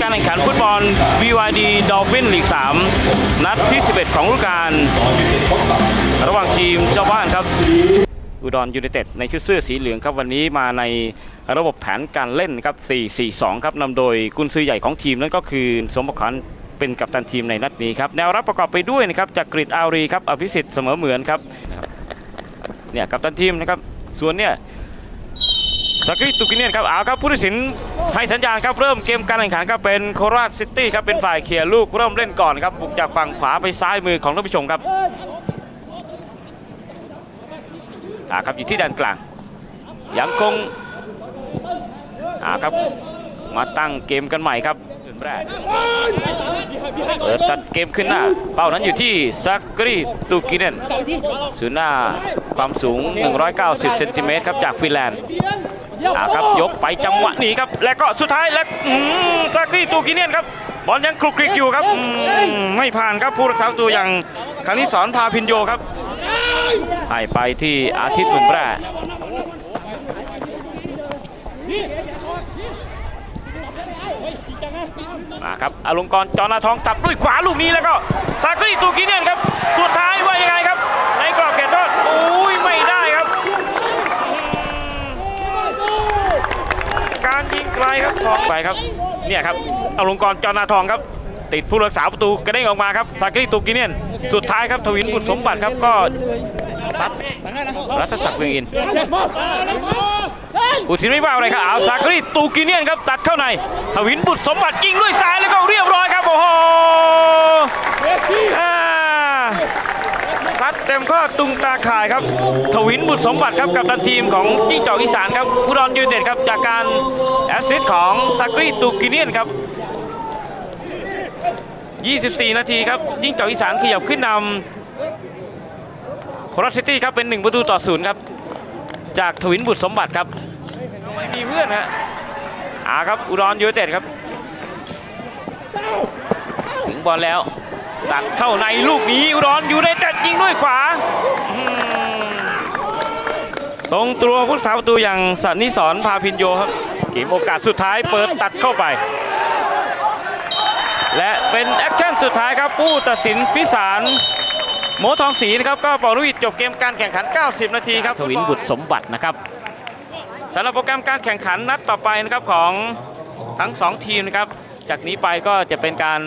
การแข่งขันฟุตบอล BYD Dolphin ลีก 3 นัดที่ 11 ของฤดูกาลระหว่างทีมเจ้าบ้านครับ อุดรยูไนเต็ดในชุดเสื้อสีเหลืองครับวันนี้มาในระบบแผนการเล่นครับ 4-4-2 ครับนำโดยกุนซือใหญ่ของทีมนั่นก็คือสมบัติเป็นกัปตันทีมในนัดนี้ครับ แนวรับประกอบไปด้วยนะครับจากกริดอารีครับอภิสิทธิ์เสมอเหมือนครับเนี่ยกัปตันทีมนะครับส่วนเนี่ย กริตุกิเนียนครับเอาครับผู้ตัดสินให้สัญญาณครับเริ่มเกมการแข่งขันครับเป็นโคราชซิตี้ครับเป็นฝ่ายเคลียร์ลูกเริ่มเล่นก่อนครับบุกจากฝั่งขวาไปซ้ายมือของท่านผู้ชมครับอ่าครับอยู่ที่ด้านกลางยังคงอ่าครับมาตั้งเกมกันใหม่ครับ แรกเปิดตัดเกมขึ้นหน้า เป้านั้นอยู่ที่ซักกรีตูกิเนนศูนหน้าความสูง 190 เซนติเมตรครับจากฟินแลนด์อาครับยกไปจังหวะนี้ครับ และก็สุดท้ายและซักกรีตูกิเนนครับบอลยังคลุกคลิกอยู่ครับไม่ผ่านครับผู้รักษาประตูอย่างคณิสอนพาพินโยครับให้ไปที่อาทิตย์หนุ่มแร่ มาครับอลงกรณ์จอนาทองจับด้วยขวาลูกนี้แล้วก็ซากรีตูกิเนียนครับสุดท้ายว่ายังไงครับ ในกรอบเขตโทษโอ้ยไม่ได้ครับ การยิงไกลครับของไปครับเนี่ยครับอลงกรณ์จอนาทองครับ ติดผู้รักษาประตูกระเด้งออกมาครับซากรีตูกิเนียน สุดท้ายครับทวินบุตรสมบัติครับก็ซัดรัฐศักดิ์เวียงอิน ทร์ผู้สินไม่ว่าอะไรครับเอาซากรีตูกิเนียนครับตัดเข้าในทวินบุตรสมบัติยิงด้วยซ้ายแล้วก็เรียบร้อยครับโอ้โหอ่าซัดเต็มข้อตุงตาข่ายครับ ทวินบุตรสมบัติครับกับตันทีมของจิ้งจอกอีสานครับอุดรยูไนเต็ดครับจากการแอสซิสต์ของซากรีตูกิเนียนครับ 24 นาทีครับจิ้งจอกอีสานขยับขึ้นนำโคราชซิตี้ครับเป็น 1 ประตูต่อศูนย์ครับจากทวินบุตรสมบัติครับ ไม่มีเพื่อนฮะอาครับอุดรยูเต็ดครับ ถึงบอลแล้ว ตัดเข้าในลูกนี้อุดรยูไนเต็ดยิงด้วยขวาตรงตัวผู้สาประตูอย่างสันนิสรพาพินโยครับเกมโอกาสสุดท้ายเปิดตัดเข้าไป และเป็นแอคชั่นสุดท้ายครับผู้ตัดสินพิสารโมทองศรีนะครับก็เป่าลูกหวีดจบเกมการแข่งขัน 90 นาทีครับทวินบุตรสมบัตินะครับ สำหรับโปรแกรมการแข่งขันนัดต่อไปนะครับของทั้ง 2 ทีมนะครับ จากนี้ไปก็จะเป็นการ